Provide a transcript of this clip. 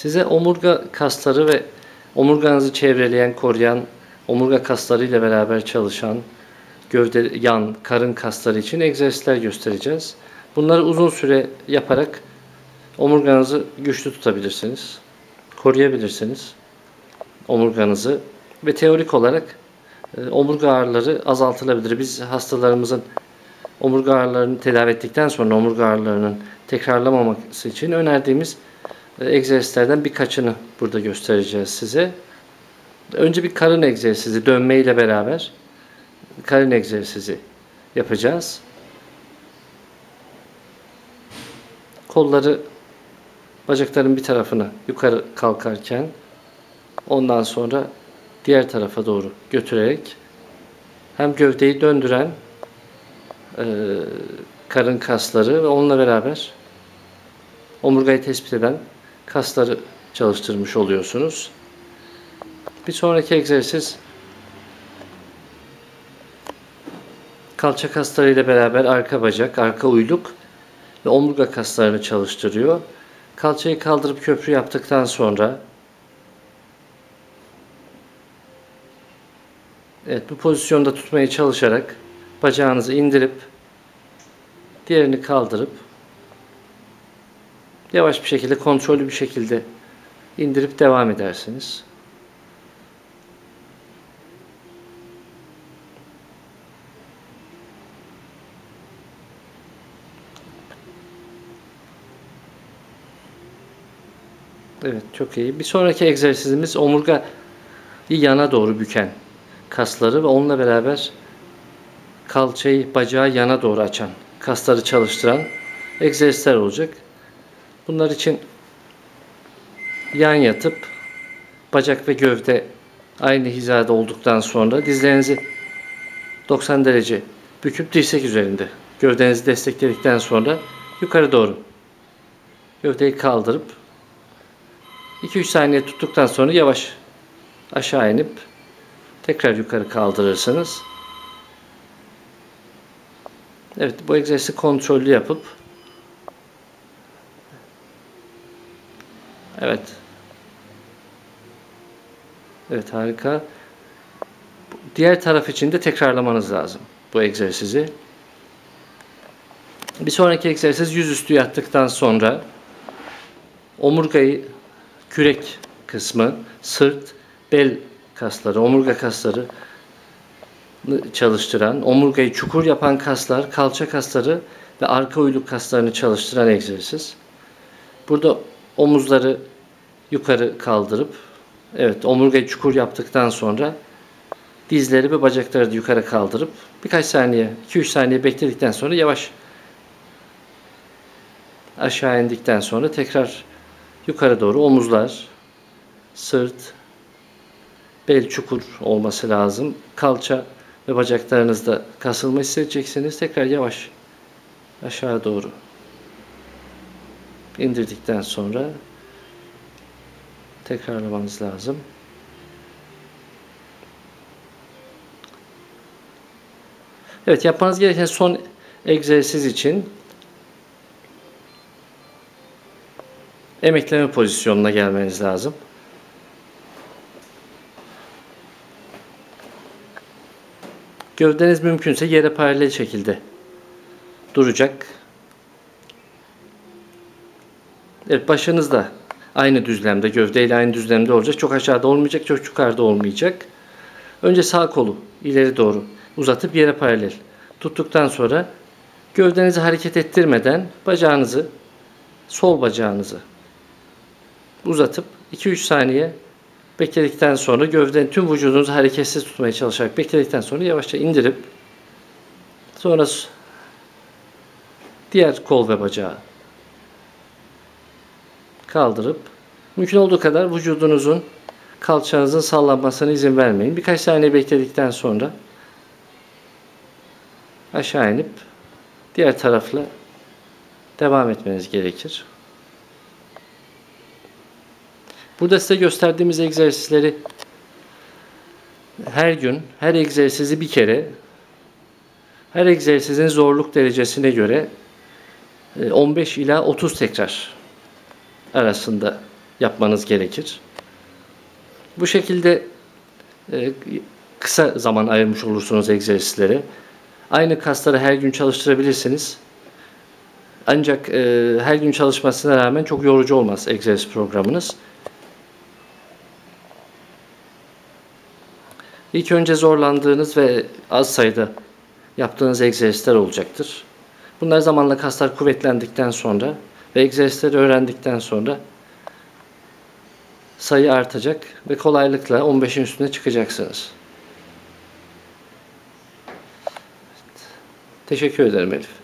Size omurga kasları ve omurganızı çevreleyen, koruyan, omurga kasları ile beraber çalışan, gövde, yan, karın kasları için egzersizler göstereceğiz. Bunları uzun süre yaparak omurganızı güçlü tutabilirsiniz. Koruyabilirsiniz omurganızı ve teorik olarak e, omurga ağrıları azaltılabilir. Biz hastalarımızın omurga ağrılarını tedavi ettikten sonra omurga ağrılarının tekrarlamaması için önerdiğimiz egzersizlerden birkaçını burada göstereceğiz size. Önce bir karın egzersizi dönme ile beraber karın egzersizi yapacağız. Kolları bacakların bir tarafına yukarı kalkarken ondan sonra diğer tarafa doğru götürerek hem gövdeyi döndüren e, karın kasları ve onunla beraber omurgayı tespit eden kasları çalıştırmış oluyorsunuz. Bir sonraki egzersiz kalça kasları ile beraber arka bacak, arka uyluk ve omurga kaslarını çalıştırıyor. Kalçayı kaldırıp köprü yaptıktan sonra Evet bu pozisyonda tutmaya çalışarak bacağınızı indirip diğerini kaldırıp yavaş bir şekilde kontrollü bir şekilde indirip devam edersiniz. Evet çok iyi. Bir sonraki egzersizimiz omurga yana doğru büken kasları ve onunla beraber kalçayı, bacağı yana doğru açan, kasları çalıştıran egzersizler olacak. Bunlar için yan yatıp bacak ve gövde aynı hizada olduktan sonra dizlerinizi 90 derece büküp dirsek üzerinde gövdenizi destekledikten sonra yukarı doğru gövdeyi kaldırıp 2-3 saniye tuttuktan sonra yavaş aşağı inip tekrar yukarı kaldırırsınız. Evet bu egzersizi kontrollü yapıp Evet. Evet harika. Diğer taraf için de tekrarlamanız lazım bu egzersizi. Bir sonraki egzersiz yüzüstü yattıktan sonra omurgayı kürek kısmı, sırt, bel kasları, omurga kasları çalıştıran, omurgayı çukur yapan kaslar, kalça kasları ve arka uyluk kaslarını çalıştıran egzersiz. Burada omuzları yukarı kaldırıp evet omurgayı çukur yaptıktan sonra dizleri ve bacakları da yukarı kaldırıp birkaç saniye, 2-3 saniye bekledikten sonra yavaş aşağı indikten sonra tekrar yukarı doğru omuzlar, sırt, bel çukur olması lazım. Kalça ve bacaklarınızda kasılma hissedeceksiniz. Tekrar yavaş aşağı doğru indirdikten sonra tekrarlamanız lazım. Evet yapmanız gereken son egzersiz için emekleme pozisyonuna gelmeniz lazım. Gövdeniz mümkünse yere paralel şekilde duracak. Evet başınız da aynı düzlemde, gövdeyle aynı düzlemde olacak. Çok aşağıda olmayacak, çok yukarıda olmayacak. Önce sağ kolu ileri doğru uzatıp yere paralel tuttuktan sonra gövdenizi hareket ettirmeden bacağınızı, sol bacağınızı uzatıp 2-3 saniye Bekledikten sonra gövdenin tüm vücudunuzu hareketsiz tutmaya çalışarak bekledikten sonra yavaşça indirip sonra diğer kol ve bacağı kaldırıp mümkün olduğu kadar vücudunuzun kalçanızın sallanmasına izin vermeyin. Birkaç saniye bekledikten sonra aşağı inip diğer tarafla devam etmeniz gerekir. Burada size gösterdiğimiz egzersizleri her gün, her egzersizi bir kere, her egzersizin zorluk derecesine göre 15 e, ila 30 tekrar arasında yapmanız gerekir. Bu şekilde e, kısa zaman ayırmış olursunuz egzersizlere. Aynı kasları her gün çalıştırabilirsiniz. Ancak e, her gün çalışmasına rağmen çok yorucu olmaz egzersiz programınız. İlk önce zorlandığınız ve az sayıda yaptığınız egzersizler olacaktır. Bunlar zamanla kaslar kuvvetlendikten sonra ve egzersizleri öğrendikten sonra sayı artacak ve kolaylıkla 15'in üstüne çıkacaksınız. Teşekkür ederim Elif.